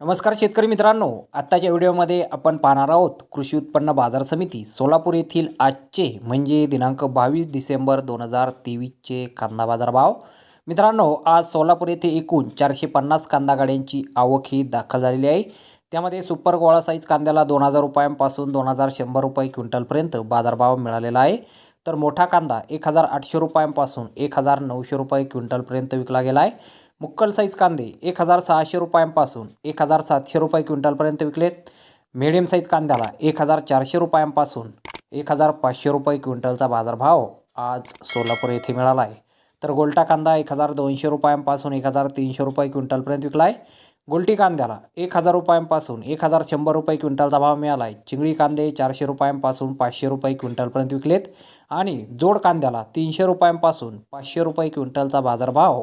नमस्कार शेतकरी मित्रांनो आत्ताच्या व्हिडिओमध्ये आपण पाहणार आहोत कृषी उत्पन्न बाजार समिती सोलापूर येथील आजचे म्हणजे दिनांक बावीस डिसेंबर दोन हजार तेवीसचे कांदा बाजार भाव मित्रांनो आज सोलापूर येथे एकूण चारशे पन्नास कांदा गाड्यांची आवक ही दाखल झालेली आहे. त्यामध्ये सुपर गोळा साईज कांद्याला दोन हजार रुपयांपासून दोन हजार शंभर रुपये क्विंटलपर्यंत बाजारभाव मिळालेला आहे. तर मोठा कांदा एक हजार आठशे रुपयांपासून एक हजार नऊशे रुपये क्विंटलपर्यंत विकला गेला आहे. मुक्कल साईज कांदे एक हजार सहाशे रुपयांपासून एक हजार सातशे रुपये क्विंटलपर्यंत विकलेत. मिडियम साईज कांद्याला एक हजार चारशे रुपयांपासून एक हजार पाचशे रुपये क्विंटलचा बाजारभाव आज सोलापूर येथे मिळाला आहे तर गोलटा कांदा एक हजार दोनशे रुपयांपासून एक हजार तीनशे रुपये क्विंटलपर्यंत विकला आहे गोलटी कांद्याला एक हजार रुपयांपासून एक हजार शंभर रुपये क्विंटलचा भाव मिळाला आहे चिंगळी कांदे चारशे रुपयांपासून पाचशे रुपये क्विंटलपर्यंत विकलेत. आणि जोड कांद्याला तीनशे रुपयांपासून पाचशे रुपये क्विंटलचा बाजारभाव